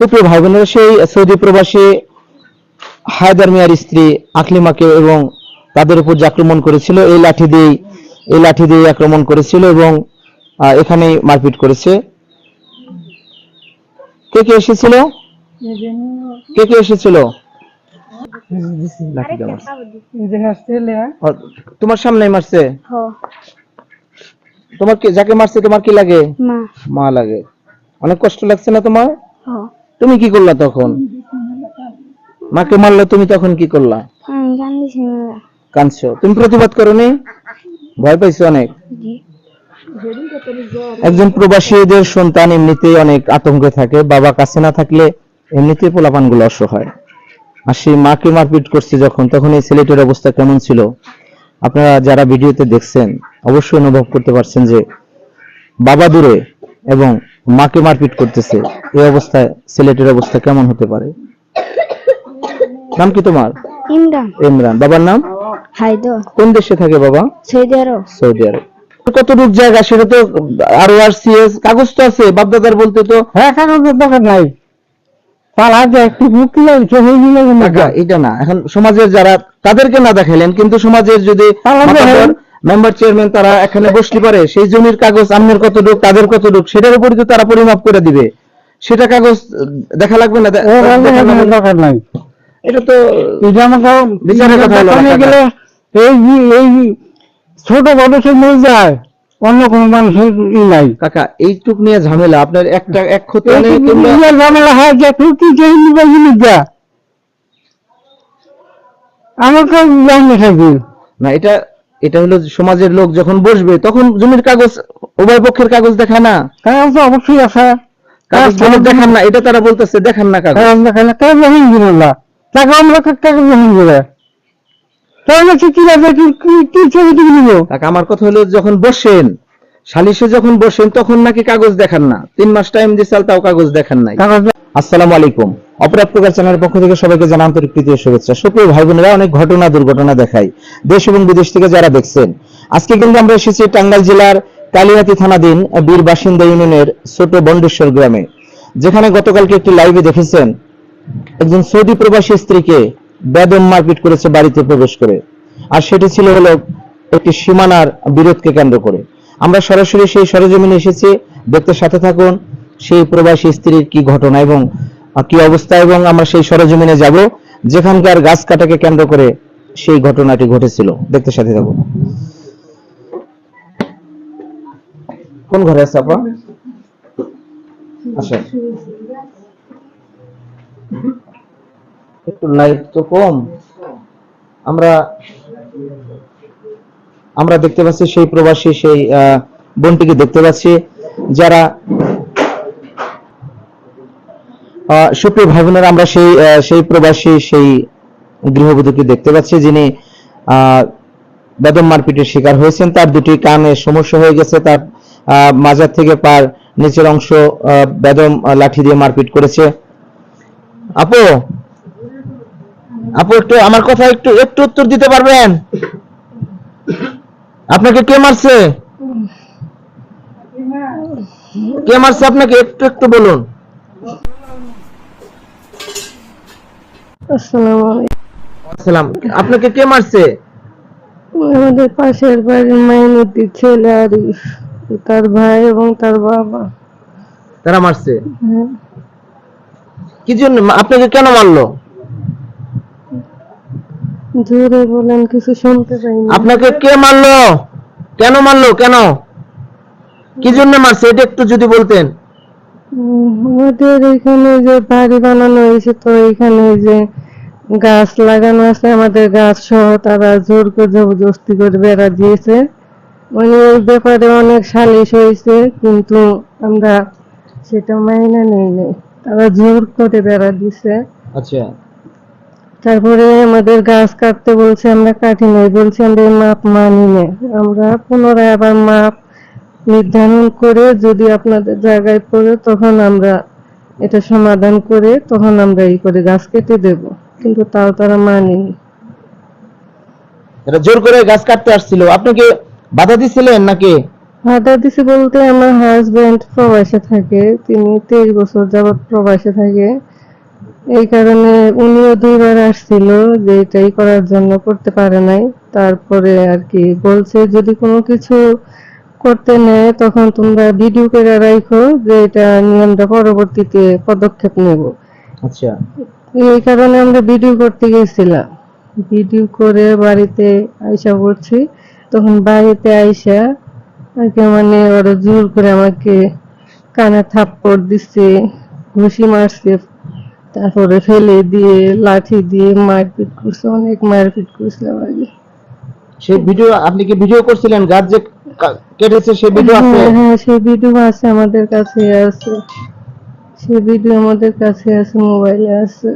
সুপ্রিয় ভাই বোনেরা সেই সৌদি প্রবাসী হায়দার মিয়ার স্ত্রী আকলিমাকে এবং তাদের উপর যে আক্রমণ করেছিল এই লাঠি দিয়ে এই লাঠি দিয়ে আক্রমণ করেছিল এবং এখানেই মারপিট করেছে। কে কে এসেছিল? কে কে এসেছিল। ও, তোমার সামনে মারছে? তোমার কি যাকে মারছে তোমার কি লাগে? মা। মা লাগে। অনেক কষ্ট লাগছে না তোমার? हो তুমি কি করলা তখন? মাকে মারলে তুমি তখন কি করলা? সিং কাঁদছো। তুমি প্রতিবাদ করনি? ভয় পাইছো অনেক? একজন প্রবাসীদের সন্তান এমনিতেই অনেক আতঙ্কে থাকে। বাবা কাছে না থাকলে এমনিতেই পোলাপানগুলো অসহায়। আর সেই মাকে মারপিট করছে যখন তখন এই ছেলেটির অবস্থা কেমন ছিল? আপনারা যারা ভিডিওতে দেখছেন অবশ্যই অনুভব করতে পারছেন যে বাবা দূরে এবং মাকে মারপিট করতেছে। এই অবস্থায় ছেলেটির অবস্থা কেমন হতে পারে? নাম কি তোমার? ইমরান। ইমরান। বাবার নাম? হায়দর। কোন দেশে থাকে বাবা? Saudi Arab. Saudi Arab. কতটুক জায়গা সেটা তো আর আর সিএস কাগজ তো আছে বাপদাদার বলতে তো। হ্যাঁ কাগজের দরকার নাই। পালা যে একটু মুক্তি লাগছে এটা না। এখন সমাজের যারা তাদেরকে না দেখাইলেন কিন্তু সমাজের যদি। মেম্বার চেয়ারম্যান তারা এখানে বসতে পারে সেই জমির কাগজ আমনের কতটুক তাদের কতটুক সেটার উপরই তো তারা পরিমাপ করে দিবে। সেটা কাগজ দেখা লাগবে না। দরকার নাই। এটা তো বিচারের কথা হলো এই এই ছোট বড় সে যায়। অন্য কোনো মানুষের ই নাই। কাকা এইটুক নিয়ে ঝামেলা। আপনার একটা এক ক্ষতি ঝামেলা হয় যে তুই কি জিনিস যা। আমাকে জানি না এটা এটা হলো সমাজের লোক যখন বসবে তখন জমির কাগজ উভয় পক্ষের কাগজ দেখা না। কারণ তো অবশ্যই আছে। কাগজ দেখান না এটা তারা বলতেছে দেখান না কাগজ। না। তাকে আমরা কাকে জমিন দিলে তাহলে কি কি আছে কি কি- কি ছবি তুমি নিব? আমার কথা হলো যখন বসেন সালিশে যখন বসেন তখন নাকি কাগজ দেখান না। তিন মাস টাইম দিয়েছে তাও কাগজ দেখান নাই। আসসালামু আলাইকুম। অপরাধ প্রকার চ্যানেলের পক্ষ থেকে সবাইকে জানা আন্তরিক প্রীতি শুভেচ্ছা। সুপ্রিয় ভাই বোনেরা অনেক ঘটনা, দুর্ঘটনা দেখাই। দেশ এবং বিদেশ থেকে যারা দেখছেন, আজকে কিন্তু আমরা এসেছি টাঙ্গাইল জেলার কালিয়াতি থানাধীন বীর বাসিন্দা ইউনিয়নের ছোট বন্ডেশ্বর গ্রামে, যেখানে গতকালকে একটি লাইভে দেখেছেন একজন সৌদি প্রবাসী স্ত্রীকে বেদম মারপিট করেছে বাড়িতে প্রবেশ করে। আর সেটি ছিল হলো একটি সীমানার বিরোধকে কেন্দ্র করে। আমরা সরাসরি সেই সরজমিনে এসেছি। দেখতে সাথে থাকুন সেই প্রবাসী স্ত্রীর কি ঘটনা এবং কি অবস্থা? এবং আমরা সেই সরজমিনে যাব, যেখানকার গাছ কাটাকে কেন্দ্র করে সেই ঘটনাটি ঘটেছিল। দেখতে সাথে থাকুন। কোন ঘরে আছে আপা? আসেন একটু লাইট তো কম। আমরা আমরা দেখতে পাচ্ছি সেই প্রবাসী, সেই বোনটিকে দেখতে পাচ্ছি। যারা সুপ্রিয় ভাই বোনেরা আমরা সেই সেই প্রবাসী, সেই গৃহবধূকে দেখতে পাচ্ছি যিনি বেদম মারপিটের শিকার হয়েছেন। তার দুটি কানে সমস্যা হয়ে গেছে। তার মাজার থেকে পার নিচের অংশ বেদম লাঠি দিয়ে মারপিট করেছে। আপু আপু, একটু আমার কথা একটু একটু উত্তর দিতে পারবেন? আপনাকে কে মারছে? কে মারছে আপনাকে? একটু একটু বলুন। আসসালামু আলাইকুম আপনাকে কে মারছে? আমাদের পাশের বাড়ির মাইনুদ্দিন ছেলে আরিফ তার ভাই এবং তার বাবা। তারা মারছে? হ্যাঁ। কি জন্য? আপনাকে কেন মারলো? জোরে বলেন কিছু শুনতে পাইনি। আপনাকে কে মারলো? কেন মারলো? কেন? কি জন্য মারছে? এটা একটু যদি বলতেন। আমাদের এখানে যে বাড়ি বানানো হয়েছে তো এখানে যে গাছ লাগানো আছে আমাদের গাছ সহ তারা জোর করে জবরদস্তি করে বেড়া দিয়েছে। মানে ওই ব্যাপারে অনেক সালিশ হয়েছে কিন্তু আমরা সেটা মাইনে নেই নাই তারা জোর করে বেড়া দিছে। আচ্ছা। তারপরে আমাদের গাছ কাটতে বলছে আমরা কাটি নাই বলছে আমরা মাপ মানি না। আমরা পুনরায় আবার মাপ নির্ধারণ করে যদি আপনাদের জায়গায় পড়ে তখন আমরা এটা সমাধান করে তখন আমরা এই করে গাছ কেটে দেব। কিন্তু তাও তারা মানেনি। এটা জোর করে গাছ কাটতে আসছিল। আপনাকে বাধা দিছিলেন নাকি? বাধা দিছে বলতে আমার হাজবেন্ড প্রবাসে থাকে তিনি তেইশ বছর যাবৎ প্রবাসে থাকে। এই কারণে উনিও দুইবার আসছিল যে এটাই করার জন্য করতে পারে নাই। তারপরে আর কি বলছে যদি কোনো কিছু করতে নেয় তখন তোমরা ভিডিও করে রাখো যে এটা নিয়ে আমরা পরবর্তীতে পদক্ষেপ নেব। আচ্ছা। এই কারণে আমরা ভিডিও করতে গেছিলাম। ভিডিও করে বাড়িতে আইসা পড়ছি। তখন বাড়িতে আইসা কি মানে ওরা জোর করে আমাকে কানে থাপ্পড় দিচ্ছে ঘুষি মারছে তারপরে ফেলে দিয়ে লাঠি দিয়ে মারপিট করছে অনেক মারপিট করছে আমাকে সেই ভিডিও আপনি কি ভিডিও করছিলেন? গাছ যে কেটেছে সেই ভিডিও আছে? হ্যাঁ হ্যাঁ সেই ভিডিও আছে আমাদের কাছে আছে। সেই ভিডিও আমাদের কাছে আছে মোবাইলে আছে।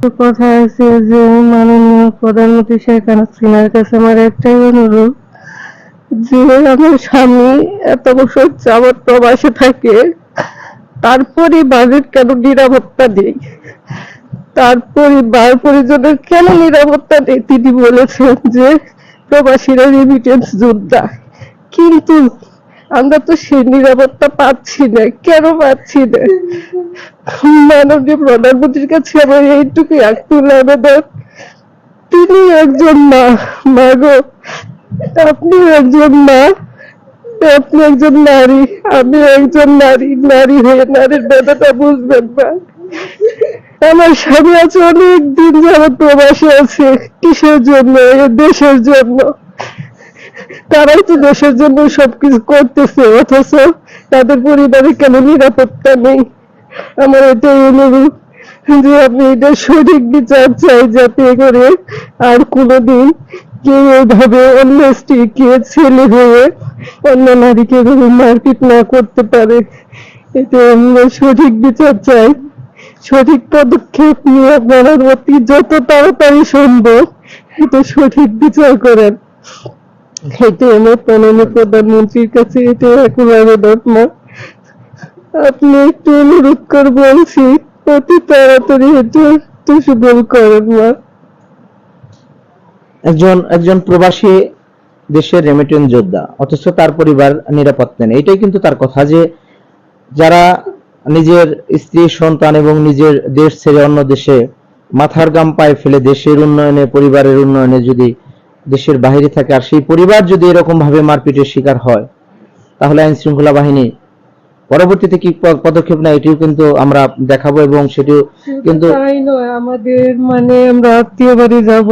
তো কথা আছে যে, মাননীয় প্রধানমন্ত্রী শেখ হাসিনার কাছে আমার একটাই অনুরোধ যে, আমার স্বামী এত বছর যাবৎ প্রবাসে থাকে তারপরে বাজেট কেন নিরাপত্তা নেই তার পরিবার পরিজনের কেন নিরাপত্তা নেই তিনি বলেছেন যে, প্রবাসীরা রেমিটেন্স যোদ্ধা। কিন্তু আমরা তো সেই নিরাপত্তা পাচ্ছি না, কেন পাচ্ছি না? মাননীয় প্রধানমন্ত্রীর কাছে আমার এইটুকু আকুল আবেদন তিনি একজন মা মা গো। আপনি একজন মা, আপনি একজন নারী, আমি একজন নারী নারী হয়ে নারীর বেদনা বুঝবেন না। আমার স্বামী আছে অনেক দিন যাবত প্রবাসে আছে, কিসের জন্য? দেশের জন্য। তারাই তো দেশের জন্য সবকিছু করতেছে, অথচ তাদের পরিবারে কেন নিরাপত্তা নেই? আমার এটাই অনুরোধ যে আপনি এটা সঠিক বিচার চাই যাতে করে আর কোনোদিন কেউ এভাবে অন্য স্ত্রীকে, ছেলে হয়ে অন্য নারীকে এভাবে মারপিট না করতে পারে। এটা আমরা সঠিক বিচার চাই। সঠিক পদক্ষেপ নিয়ে আপনারা অতি যত তাড়াতাড়ি সম্ভব এটা সঠিক বিচার করেন। আমার প্রধানমন্ত্রীর কাছে এটা এখন আবেদন আপনি একটু অনুরোধ বলছি অতি তাড়াতাড়ি এটা একটু করেন একজন একজন প্রবাসী দেশের রেমিটেন্স যোদ্ধা, অথচ তার পরিবার নিরাপত্তা নেই। এটাই কিন্তু তার কথা যে যারা নিজের স্ত্রী, সন্তান এবং নিজের দেশ ছেড়ে অন্য দেশে মাথার গাম পায়ে ফেলে দেশের উন্নয়নে, পরিবারের উন্নয়নে যদি দেশের বাইরে থাকে আর সেই পরিবার যদি এরকম ভাবে মারপিটের শিকার হয়, তাহলে আইন শৃঙ্খলা বাহিনী পরবর্তীতে কি পদক্ষেপ নেয় এটিও কিন্তু আমরা দেখাবো এবং সেটিও কিন্তু আমাদের মানে আমরা আত্মীয় বাড়ি যাব,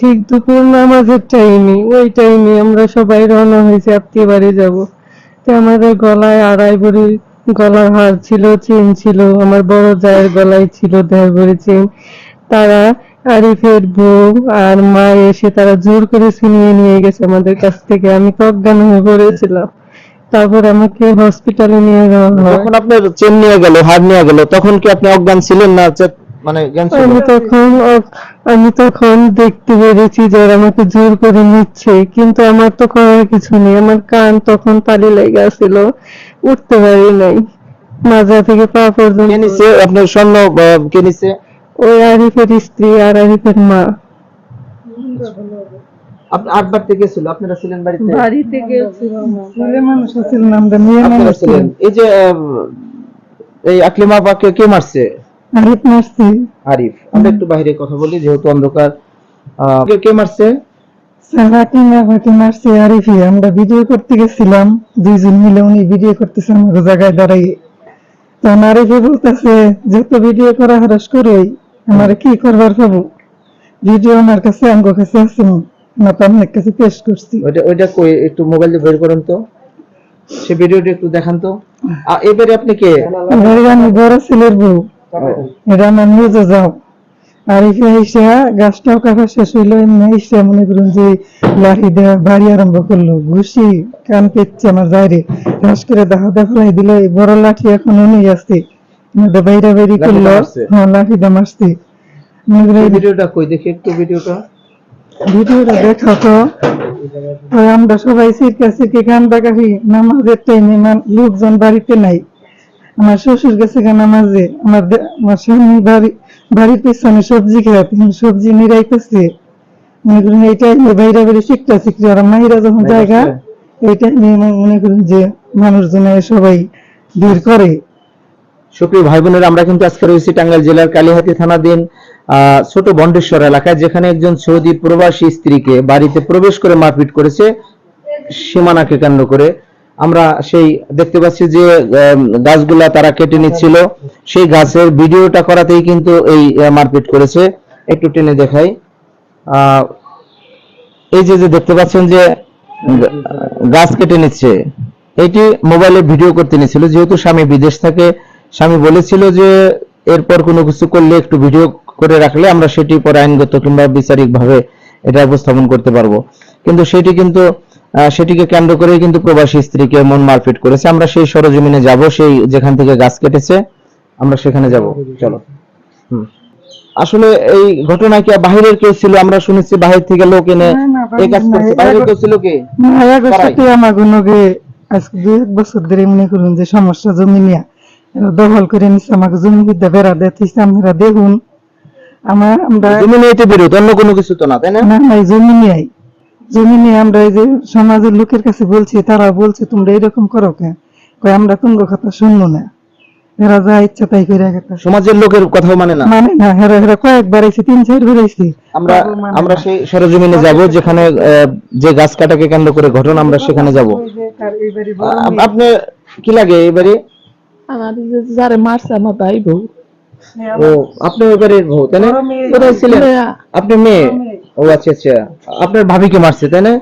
ঠিক দুপুর নামাজের টাইমে, ওই টাইমে আমরা সবাই রওনা হয়েছে আত্মীয় বাড়ি যাব। তো আমাদের গলায় আড়াই ভরি গলার হার ছিল, চেন ছিল, আমার বড় জায়ের গলায় ছিল দেড় ভরি চেন। তারা আরিফের বউ আর মা এসে তারা জোর করে ছিনিয়ে নিয়ে গেছে আমাদের কাছ থেকে। আমি তো অজ্ঞান হয়ে পড়েছিলাম। তারপর আমাকে হসপিটালে নিয়ে যাওয়া হয়। যখন আপনার চেন নিয়ে গেল হার নিয়ে গেল তখন কি আপনি অজ্ঞান ছিলেন না মানে আমি তখন আমি তখন দেখতে পেরেছি যে আমাকে জোর করে নিচ্ছে কিন্তু আমার তো করার কিছু নেই। আমার কান তখন তালি লেগে উঠতে পারি নাই। মাজা থেকে পা কে পর্যন্ত আপনার স্বর্ণ কে নিছে? ওই আরিফের স্ত্রী আর আরিফের মা। আটবার থেকে ছিল আপনারা ছিলেন বাড়িতে? বাড়ি মানুষ ছিল আমরা মেয়ে মানুষ ছিলেন। এই যে এই আকলিমা আপাকে কে মারছে? আরিফ মারছি। আরিফ। আমরা একটু বাইরে কথা বলি যেহেতু অন্ধকার। কে- কে মারছে? সারাটি না ফাটি আরিফি আমরা ভিডিও করতে গেছিলাম দুইজন মিলে উনি ভিডিও করতেছে আমার জায়গায় দাঁড়াই তো আরিফি বলতেছে যেহেতু ভিডিও করা হরস করোই আমার কি করবার পাবো? ভিডিও আমার কাছে আমার কাছে আছে না তো আমার কাছে পেশ করছি। ওইটা ওইটা কই একটু মোবাইল দিয়ে বের করেন তো। সে ভিডিওটা একটু দেখান তো। আ, এবারে আপনি কে? এবারে আমি বড় ছেলের বউ। এটা আমার নিজে যাও আর এসে এসে গাছটাও কাটা শেষ হইল এমনি এসে মনে করুন যে লাঠি দেওয়া বাড়ি আরম্ভ করল। ঘুষি কান পেচ্ছে আমার বাইরে ঘাস করে দেখা দেখাই দিল এই বড় লাঠি এখন উনি আছে মধ্যে বাইরা বাইরি লাঠিটা করল। মারছে? হ্যাঁ লাঠিটা মারছি। করে এই এই ভিডিওটা কই? দেখি একটু ভিডিওটা। ভিডিওটা দেখো তো। ওই আমরা সবাই সিরকা সিরকে গান বাগাহি নামাজের টাইমে লোকজন বাড়িতে নাই। আমার শ্বশুর গেছে নামাজে। আমার আমার স্বামী বাড়ি বাড়ির পেছনে সবজি খেয়ে কিন্তু সবজি নিরাইতেছে। মনে করেন এই টাইমে বাইরে বাইরে শিখতে শিখতে ওরা মাহিরা যখন জায়গা এটা নিয়ে মনে করুন যে মানুষজন সবাই ভিড় করে। সুপ্রিয় ভাই বোনেরা আমরা কিন্তু আজকে রয়েছি টাঙ্গাইল জেলার কালীহাতি থানাধীন ছোট বন্ডেশ্বর এলাকায়, যেখানে একজন সৌদি প্রবাসী স্ত্রীকে বাড়িতে প্রবেশ করে মারপিট করেছে, সীমানাকে কেন্দ্র করে। আমরা সেই দেখতে পাচ্ছি যে গাছগুলা তারা কেটে নিচ্ছিল। সেই গাছের ভিডিওটা করাতেই কিন্তু এই মারপিট করেছে। একটু টেনে দেখাই। এই যে যে দেখতে পাচ্ছেন যে গাছ কেটে নিচ্ছে, এটি মোবাইলে ভিডিও করতে নিয়েছিল যেহেতু স্বামী বিদেশ থাকে স্বামী বলেছিল যে এরপর কোনো কিছু করলে একটু ভিডিও করে রাখলে আমরা সেটি পরে আইনগত কিংবা বিচারিক ভাবে এটা উপস্থাপন করতে পারব। কিন্তু সেটি কিন্তু সেটিকে কেন্দ্র করে কিন্তু প্রবাসী স্ত্রীকে মন মারপিট করেছে। আমরা সেই সরজমিনে যাব সেই যেখান থেকে গাছ কেটেছে আমরা সেখানে যাব। চলো। আসলে এই ঘটনা কি বাহিরের কেউ ছিল? আমরা শুনেছি বাহির থেকে লোক এনে এই কাজ করছে। এরকম- কেউ ছিল কি? আমার গুনগে আজকে এক বছর ধরে মনে করুন যে সমস্যা জমি নিয়ে। দখল করে নিচ্ছে আমাকে জমি বিদ্যা বেড়া দিতেছে আপনারা দেখুন। আমার আমরা জমি নিয়ে বিরোধ অন্য কোনো কিছু তো না তাই না? না জমি নিয়ে জমি নিয়ে আমরা এই যে সমাজের লোকের কাছে বলছি তারা বলছে তোমরা এরকম করো কেন কয় আমরা তোমার কথা শুনব না। এরা যা ইচ্ছা তাই করে সমাজের লোকের কথাও মানে না। মানে না হেরা হেরা কয়েকবার আইছে তিন চারবার আমরা আমরা সেই সরজমিনে যাব যেখানে যে গাছ কাটাকে কেন্দ্র করে ঘটনা আমরা সেখানে যাব। আপনি কি লাগে এবারে আমার যে যারে মারছে আমার ভাই বউ। ও আপনি এবারে বউ তাই না? বড় কোথায় ছিলেন? আপনি মেয়ে? ও আচ্ছা আচ্ছা। আপনার ভাবিকে মারছে তাই না?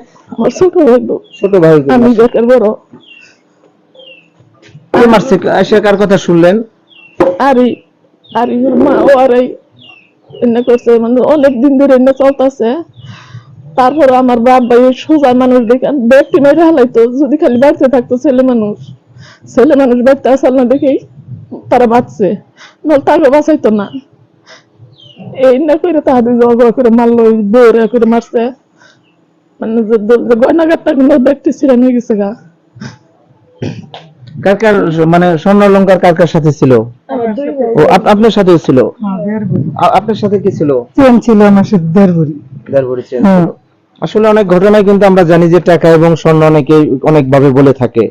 ছোট ভাই ছোট ভাইকে আমি বেকার বড়। কে মারছে? এসে কার কথা শুনলেন? আরি আরি মা ও আর এই এনে করছে মানে অনেক দিন ধরে এনে চলতেছে। তারপর আমার বাপ ভাই সোজা মানুষ দেখে ব্যক্তি মেরে হালাইতো যদি খালি বাড়তে থাকতো ছেলে মানুষ। ছেলে মানুষ বাড়তে আসাল না দেখেই তারা বাঁচছে। নল তাকে বাঁচাইতো না। এই না করে তাহাদের জগা করে মারলো দৌড়ে করে মারছে। মানে গয়নাগারটা কিন্তু ব্যক্তি ছিলেন হয়ে গেছে গা। কার কার মানে স্বর্ণ অলঙ্কার কার কার সাথে ছিল? আমার দুই ভাই ও আপনার সাথেও ছিল? হ্যাঁ, আপনার সাথে কি ছিল? চেন ছিল আমার সাথে চেন হ্যাঁ। আসলে অনেক ঘটনায় কিন্তু আমরা জানি যে টাকা এবং স্বর্ণ অনেকে অনেক ভাবে বলে থাকে।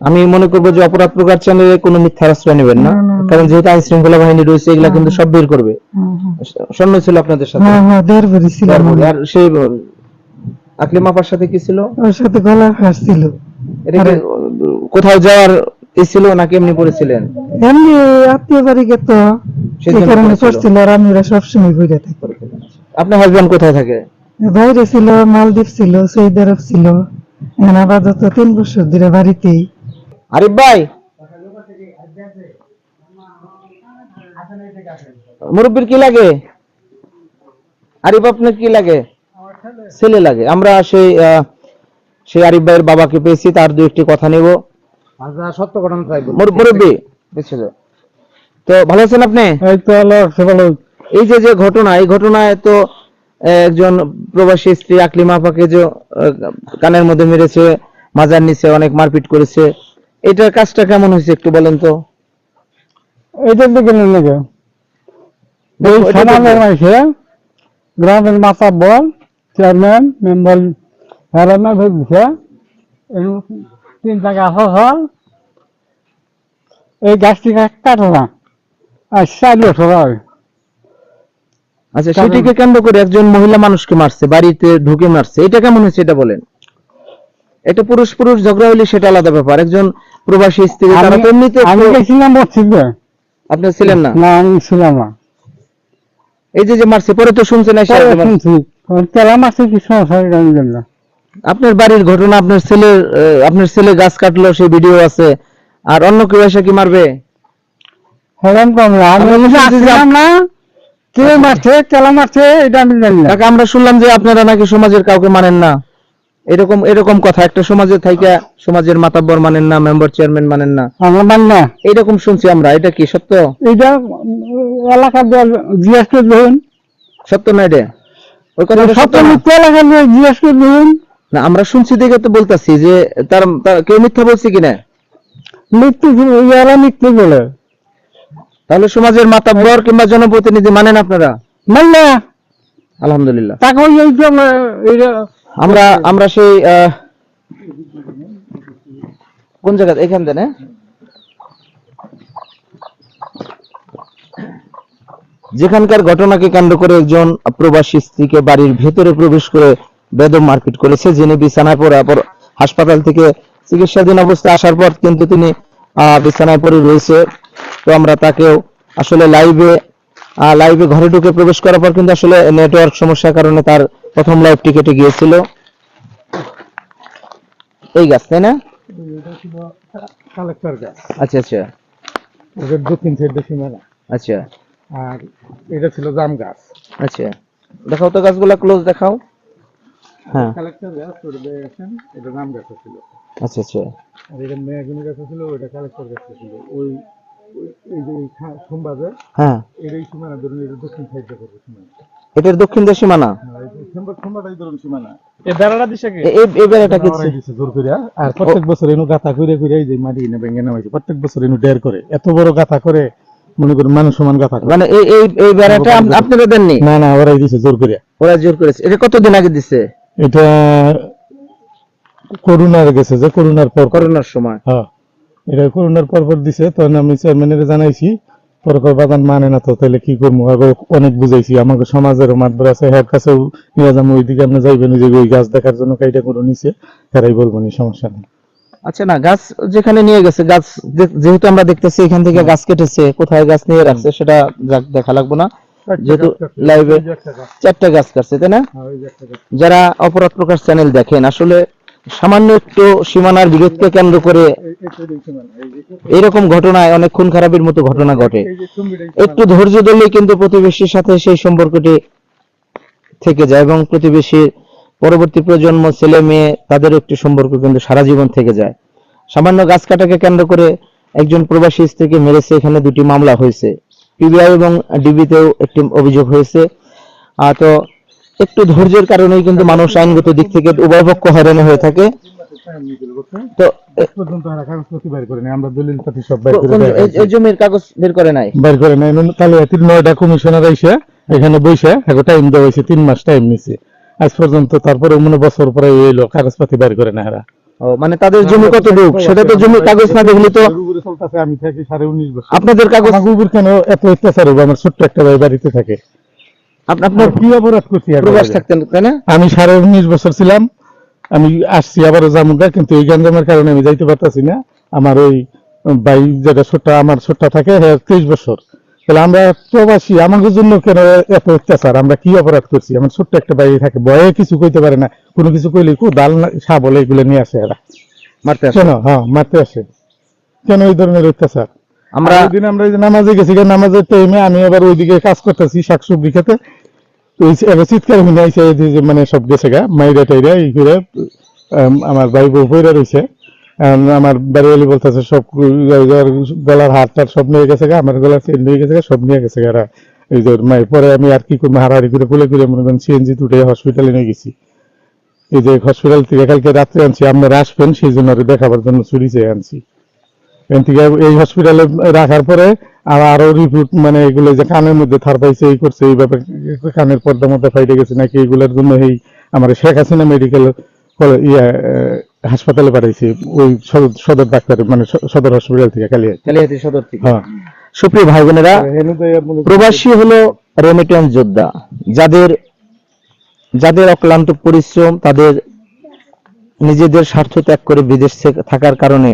আমি মনে করব যে অপরাধ প্রকার চ্যানেলে কোনো মিথ্যা আশ্রয় নেবেন না। কারণ যেহেতু আইন শৃঙ্খলা বাহিনী রয়েছে এগুলা কিন্তু সব বের করবে। হুম, হুম। স্বর্ণ ছিল আপনাদের সাথে? হ্যাঁ হ্যাঁ। আর সেই আকলিম আপার সাথে কি ছিল? ওর সাথে গলার হার ছিল। এটা কোথাও যাওয়ার এ ছিল নাকি এমনি পড়েছিলেন? এমনি আত্মীয় বাড়ি গেত। সেই কারণে করেছিল। করছিল আর আমি ওরা সবসময় ঘুরে থাকি। আপনার হাজবেন্ড কোথায় থাকে? বাইরে ছিল মালদ্বীপ ছিল সৌদি আরব ছিল। এখন আপাতত তিন বছর ধরে বাড়িতেই। আরিফ ভাই। মুরব্বীর কি লাগে? আরিফ আপনার কি লাগে? ছেলে লাগে। আমরা সেই সেই আরিফ ভাইয়ের বাবাকে পেয়েছি তার দু একটি কথা নেব। সত্য ঘটনা মুরব্বী। তো ভালো আছেন আপনি? এই তো আল্লাহ এই যে যে ঘটনা এই ঘটনায় তো একজন প্রবাসী স্ত্রী আকলিমা আপাকে যে কানের মধ্যে মেরেছে মাজার নিচে অনেক মারপিট করেছে এটার কাজটা কেমন হয়েছে একটু বলেন তো? এই সমাজের মাইছে গ্রামের মাথা বল চেয়ারম্যান মেম্বার হেরামে ভেবেছে তিনটা গাছ হল এই গাছটি কাটো না। আর চালিয়ে সবাই আচ্ছা সেটিকে কেন্দ্র করে একজন মহিলা মানুষকে মারছে বাড়িতে ঢুকে মারছে। এটা কেমন হয়েছে এটা বলেন। এটা পুরুষ পুরুষ ঝগড়া হলে সেটা আলাদা ব্যাপার। একজন প্রবাসী স্ত্রী তারা তো এমনিতে আমি গেছিলাম মসজিদে আপনি ছিলেন না? না আমি ছিলাম না। এই যে যে মারছে পরে তো শুনছেন এসে শুনছি। তেলা কি সমস্যা? না। আপনার বাড়ির ঘটনা আপনার আহ, আপনার ছেলে গাছ কাটলো সেই ভিডিও আছে। আর অন্য কেউ এসে কি মারবে? হেরাম কম আমি না। কে মারছে? কেলা মারছে? এটা আমি জানি না। আমরা শুনলাম যে আপনারা নাকি সমাজের কাউকে মানেন না। এরকম এরকম কথা একটা সমাজে থাইকা সমাজের মাতাব্বর মানেন না মেম্বার চেয়ারম্যান মানেন না। আমরা মানি না। এরকম শুনছি আমরা এটা কি সত্য? এটা এলাকার জিজ্ঞেস করে দেখুন সত্য না এটা? ওই কথাটা সত্য মিথ্যা এলাকার জিজ্ঞেস করে দেখুন না আমরা শুনছি দেখে তো বলতাছি যে তার কেউ মিথ্যা বলছে কিনা? মৃত্যু এরা মৃত্যু বলে? তাহলে সমাজের মাতাব্বর কিংবা জনপ্রতিনিধি মানেন আপনারা? মানি না। আলহামদুলিল্লাহ। তাকে ওই আমরা- আমরা সেই আহ, কোন জায়গা এখান থেকে যেখানকার ঘটনাকে কেন্দ্র করে একজন প্রবাসী স্ত্রীকে বাড়ির ভেতরে প্রবেশ করে বেদম মারপিট করেছে যিনি বিছানায় পড়ে পর হাসপাতাল থেকে চিকিৎসাধীন অবস্থায় আসার পর কিন্তু তিনি আহ, বিছানায় পড়ে রয়েছে। তো আমরা তাকেও আসলে লাইভে লাইভে ঘরে ঢুকে প্রবেশ করার পর কিন্তু আসলে নেটওয়ার্ক সমস্যার কারণে তার প্রথম লাইভটি কেটে গিয়েছিল। এই গাছ তাই না? কালেক্টর গাছ। আচ্ছা আচ্ছা। ওদের দক্ষিণ সাইডে সীমানা আচ্ছা। আর এটা ছিল জাম গাছ। আচ্ছা। দেখাও তো গাছগুলা ক্লোজ দেখাও। হ্যাঁ। কালেক্টর গাছ ওটা দেখেছেন এটা জাম গাছ ছিল। আচ্ছা আচ্ছা। আর এটা মেয়াগুনি গাছ ছিল ওইটা কালেক্টর গাছ ছিল। ওই এই যে হ্যাঁ। এটাই সীমানা ধরুন এটা দক্ষিণ সাইডে করবে সীমানা। এটার দক্ষিণ দেশি মানা সীমানা এই বেড়াটা দিছে কি? এই এই বেড়াটা দিছে। জোর করে আর প্রত্যেক বছর এনু গাথা করে করে এই যে মাটি এনে ভেঙে নামাইছে। প্রত্যেক বছর এনু ডের করে। এত বড় গাথা করে মনে করেন মানুষ সমান গাথা মানে এই এই এই বেড়াটা আপনারা দেননি? না না ওরাই দিছে জোর করে ওরা জোর করেছে। এটা কতদিন আগে দিছে? এটা করোনার গেছে যে করোনার পর পর। করোনার সময়। হ্যাঁ। এটা করোনার পর পর দিছে। তখন আমি চেয়ারম্যানের জানাইছি। পরে কয় মানে না তো তাহলে কি করব? আগে অনেক বুঝাইছি। আমাকে সমাজের মাতবার আছে হ্যার কাছেও নিয়ে যাব ওইদিকে আপনি যাইবেন ওই ওই গাছ দেখার জন্য কাইটা করে নিছে তারাই বলব নি সমস্যা নেই। আচ্ছা না গাছ যেখানে নিয়ে গেছে গাছ যেহেতু আমরা দেখতেছি এখান থেকে গাছ কেটেছে কোথায় গাছ নিয়ে রাখছে সেটা দেখা লাগবো না। যেহেতু লাইভে চারটা গাছ কাটছে তাই না? যারা অপরাধ প্রকাশ চ্যানেল দেখেন আসলে সামান্য একটু সীমানার বিরোধকে কেন্দ্র করে এরকম ঘটনায় অনেক খুন খারাপের মতো ঘটনা ঘটে। একটু ধৈর্য ধরলেই কিন্তু প্রতিবেশীর সাথে সেই সম্পর্কটি থেকে যায় এবং প্রতিবেশীর পরবর্তী প্রজন্ম, ছেলে মেয়ে, তাদের একটি সম্পর্ক কিন্তু সারা জীবন থেকে যায়। সামান্য গাছ কাটাকে কেন্দ্র করে একজন প্রবাসী স্ত্রীকে মেরেছে, এখানে দুটি মামলা হয়েছে। পিবিআই এবং ডিবিতেও একটি অভিযোগ হয়েছে। তো একটু ধৈর্যের কারণেই কিন্তু মানুষ আইনগত দিক থেকে উভয় পক্ষ হয়রানি হয়ে থাকে। তো এ- পর্যন্ত আর কাগজপত্র বের করে নেই আমরা দলিল পাতি সব বের করে কোন- দেয়া এই- হয়েছে। এই জমির কাগজ বের করে নাই? বের করে নেই তাহলে নয়টা কমিশনার আইসে এখানে বইসে এখন টাইম দেওয়া হয়েছে তিন মাস টাইম নিছে। আজ পর্যন্ত তারপরে মনে বছর পরে এলো কাগজপাতি বের করে না এরা। মানে তাদের জমি কত সেটা তো কাগজ না দেখলে তো আমি থাকি সাড়ে উনিশ বছর। আপনাদের কাগজ কেন এত অত্যাচার হবে? আমার ছোট্ট একটা ভাই বাড়িতে থাকে। আপনার কি অপরাধ করছি প্রবাস থাকতেন তাই না? আমি সাড়ে উনিশ বছর ছিলাম আমি আসছি আবারও জামুগা কিন্তু এই গঞ্জামের কারণে আমি যাইতে পারতাছি না। আমার ওই ভাই যেটা ছোট্ট আমার ছোট্ট থাকে হ্যাঁ তেইশ বছর। তাহলে আমরা প্রবাসী আমাদের জন্য কেন এত অত্যাচার? আমরা কি অপরাধ করছি? আমার ছোট্ট একটা ভাই থাকে ভয়ে কিছু কইতে পারে না। কোনো কিছু কইলে কো ডাল সা বলে এগুলো নিয়ে আসে এরা। মারতে আসে। কেন? হ্যাঁ মারতে আসে। কেন এই ধরনের অত্যাচার? আমরা ওই দিন আমরা যে নামাজে গেছি নামাজের টাইমে আমি আবার ওইদিকে কাজ করতেছি শাকসবজি খেতে। তো এবার চিৎকার শুনে মানে সব গেছে গা, মাইরা টাইরা, এই করে আমার ভাই বউ পইরা রইছে। আমার বাড়িওয়ালি বলতেছে, সব গলার হাত টাত সব নিয়ে গেছে গা, আমার গলার চেন নিয়ে গেছে গা, সব নিয়ে গেছে গা। এই যে পরে আমি আর কি করব হারাহারি করে কুলে করে মনে করেন সিএনজি তুটে হসপিটালে নিয়ে গেছি। এই যে হসপিটাল থেকে কালকে রাত্রে আনছি আপনারা আসবেন সেই জন্য দেখাবার জন্য চুরি চেয়ে আনছি। এখান থেকে এই হসপিটালে রাখার পরে আর আরও রিপোর্ট মানে এগুলো যে কানের মধ্যে থার পাইছে এই করছে এই ব্যাপারে কানের পর্দার মধ্যে ফাইটে গেছে নাকি এগুলোর জন্য এই আমার শেখ হাসিনা মেডিকেল ইয়া হাসপাতালে পাঠাইছে ওই সদর- ডাক্তার মানে সদর হসপিটাল থেকে কালিয়া কালিহাতি সদর থেকে। হ্যাঁ। সুপ্রিয় ভাই বোনেরা প্রবাসী হলো রেমিটেন্স যোদ্ধা যাদের যাদের অক্লান্ত পরিশ্রম তাদের নিজেদের স্বার্থ ত্যাগ করে বিদেশ থাকার কারণে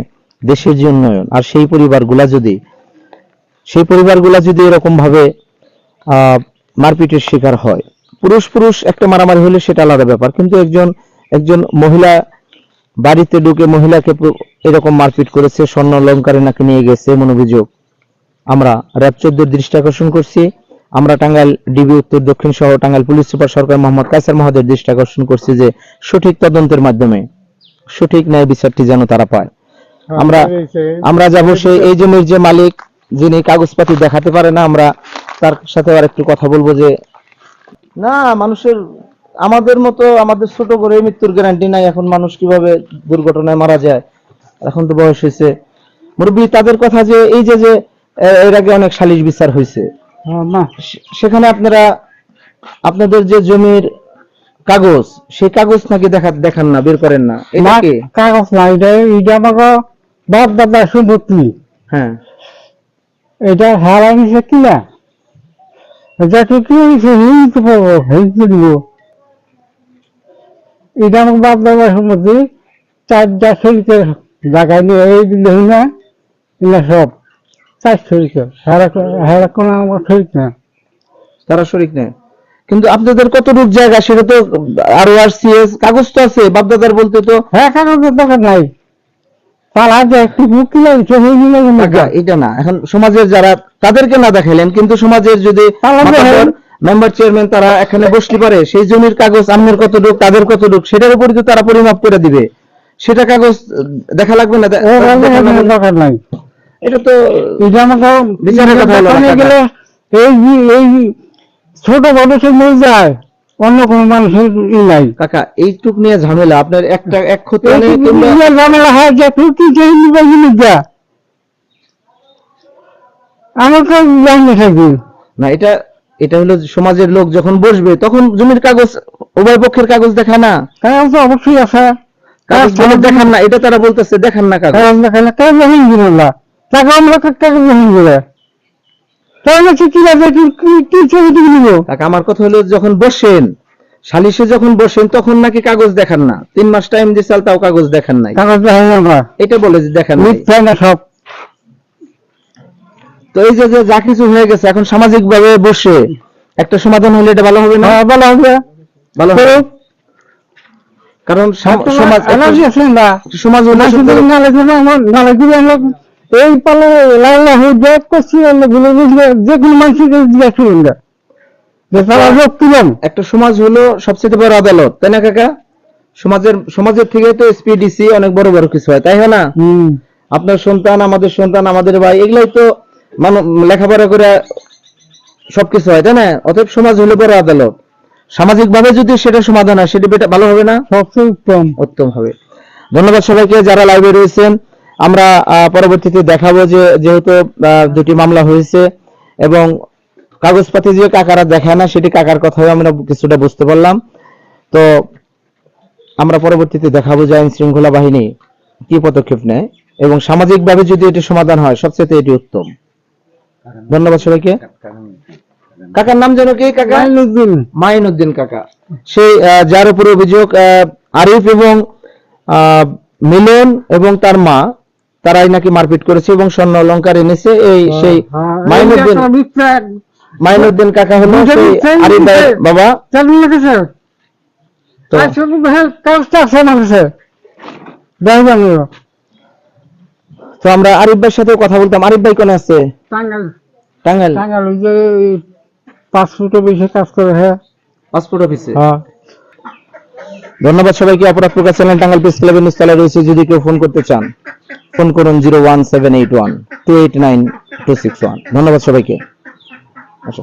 দেশের যে উন্নয়ন, আর সেই পরিবারগুলা যদি, সেই পরিবারগুলা যদি এরকম ভাবে মারপিটের শিকার হয় পুরুষ পুরুষ একটা মারামারি হলে সেটা আলাদা ব্যাপার, কিন্তু একজন একজন মহিলা বাড়িতে ঢুকে মহিলাকে এরকম মারপিট করেছে, স্বর্ণ অলঙ্কারে নাকি নিয়ে গেছে, এমন অভিযোগ। আমরা র্যাব চোদ্দোর দৃষ্টি আকর্ষণ করছি, আমরা টাঙ্গাইল ডিবি, উত্তর দক্ষিণ সহ টাঙ্গাইল পুলিশ সুপার সরকার মোহাম্মদ কাইসার মহাদের দৃষ্টি আকর্ষণ করছি যে সঠিক তদন্তের মাধ্যমে সঠিক ন্যায় বিচারটি যেন তারা পায়। আমরা আমরা যাব সেই এই জমির যে মালিক যিনি কাগজপাতি দেখাতে পারে না আমরা তার সাথে আর একটু কথা বলব যে না মানুষের আমাদের মতো আমাদের ছোট করে মৃত্যুর গ্যারান্টি নাই এখন মানুষ কীভাবে দুর্ঘটনায় মারা যায়? এখন তো বয়স হয়েছে। মুরব্বী তাদের কথা যে এই যে যে এর আগে অনেক সালিশ বিচার হয়েছে। না সেখানে আপনারা আপনাদের যে জমির কাগজ সেই কাগজ নাকি দেখা দেখান না বের করেন না। কাগজ না এটা এটা আমাকে বাপ দাদা সম্পত্তি হ্যাঁ। এটা হারা নিছে কিনা? এটা তো কি হয়েছে হিলতে দিব এটা আমার বাপ সম্পত্তি চারটা শরীরে জায়গায় নিয়ে এই দিলে না? এগুলা সব চার শরীরে হারা হারা কোনো আমার শরীর না। তারা শরিক নেই। কিন্তু আপনাদের কতটুক জায়গা সেটা তো আর আর সিএস কাগজ তো আছে। বাপদাদার বলতে তো হ্যাঁ কাগজের দরকার নাই। পালা যে একটু মুক্তি লাগছে এটা না। এখন সমাজের যারা তাদেরকে না দেখাইলেন কিন্তু সমাজের যদি মেম্বার চেয়ারম্যান তারা এখানে বসতে পারে সেই জমির কাগজ আপনার কতটুক তাদের কতটুক সেটার তো তারা পরিমাপ করে দিবে। সেটা কাগজ দেখা লাগবে না। দরকার নাই। এটা তো বিচারের কথা হলো এই ছোট মানুষের নিয়ে যায়। অন্য কোন মানুষের ই নাই। কাকা এইটুক নিয়ে ঝামেলা। আপনার একটা এক ক্ষতি ঝামেলা হয় যে তুই যে নিবে জিনিস যা। আমার তো জানি থাকি না এটা এটা হলো সমাজের লোক যখন বসবে তখন জমির কাগজ উভয় পক্ষের কাগজ দেখা না। কারণ তো অবশ্যই আছে। কাগজ বলে দেখান না এটা তারা বলতেছে দেখান না কাগজ। কারণ দেখালে কাজ জানি না তাকে আমরা কাজ জানি কাকা আমার কথা হলো যখন বসেন সালিশে যখন বসেন তখন নাকি কাগজ দেখান না। তিন মাস টাইম দিয়েছে তাও কাগজ দেখান নাই। কাগজ এটা বলে যে দেখান না সব। তো এই যে যে কিছু হয়ে গেছে এখন সামাজিক ভাবে বসে একটা সমাধান হলে এটা ভালো হবে না? হ্যাঁ বলা হবে। ভালো হবে। কারণ সম- সমাজ সমাজ এই পালে লাইলা করছি আমরা যে কোনো মানুষকে জিজ্ঞাসা যে তারা জব তুলেন একটা সমাজ হলো সবচেয়ে বড় আদালত তাই না কাকা? সমাজের সমাজের থেকে তো এসপিডিসি অনেক বড় বড় কিছু হয় তাই না? আপনার সন্তান আমাদের সন্তান আমাদের ভাই এগুলাই তো লেখাপড়া করে সবকিছু হয় তাই না? অতএব সমাজ হলো বড় আদালত। সামাজিক ভাবে যদি সেটা সমাধান হয় সেটা বেটা ভালো হবে না? সবচেয়ে উত্তম। উত্তম হবে। ধন্যবাদ সবাইকে যারা লাইভে রয়েছেন। আমরা পরবর্তীতে দেখাবো যে যেহেতু দুটি মামলা হয়েছে এবং কাগজপাতি যে কাকারা দেখায় না সেটি কাকার কথাও আমরা কিছুটা বুঝতে পারলাম। তো আমরা পরবর্তীতে দেখাবো যে আইন শৃঙ্খলা বাহিনী কি পদক্ষেপ নেয় এবং সামাজিকভাবে যদি এটি সমাধান হয় সবচেয়ে এটি উত্তম। ধন্যবাদ সবাইকে। কাকার নাম যেন কি কাকা? মাইনুদ্দিন। মাইনুদ্দিন কাকা। সেই যার উপরে অভিযোগ আরিফ এবং আহ, মিলন এবং তার মা। তারাই নাকি মারপিট করেছে এবং স্বর্ণ অলংকার এনেছে। এই সেই হ্যাঁ, মাইনুদ্দিন মাইনুদ্দিন কাকা হলো সেই। বাবা। তো হ্যাঁ আমার আরিফ ভাইয়ের সাথে কথা বলতাম। আরিফ ভাই কোনে আছে? টাঙ্গাল টাঙ্গাইল। টাঙ্গাল ওই যে পাঁচ ফুটে বেশি কাজ করে হ্যাঁ। পাসপোর্ট অফিসে? হ্যাঁ। ধন্যবাদ সবাইকে। অপরাধ প্রকাশ চ্যানেল টাঙ্গাল প্রেস ক্লাবের নিচতলায় রয়েছে। যদি কেউ ফোন করতে চান, ফোন করুন zero one seven eight one two eight nine two six one. ধন্যবাদ সবাইকে। আসো।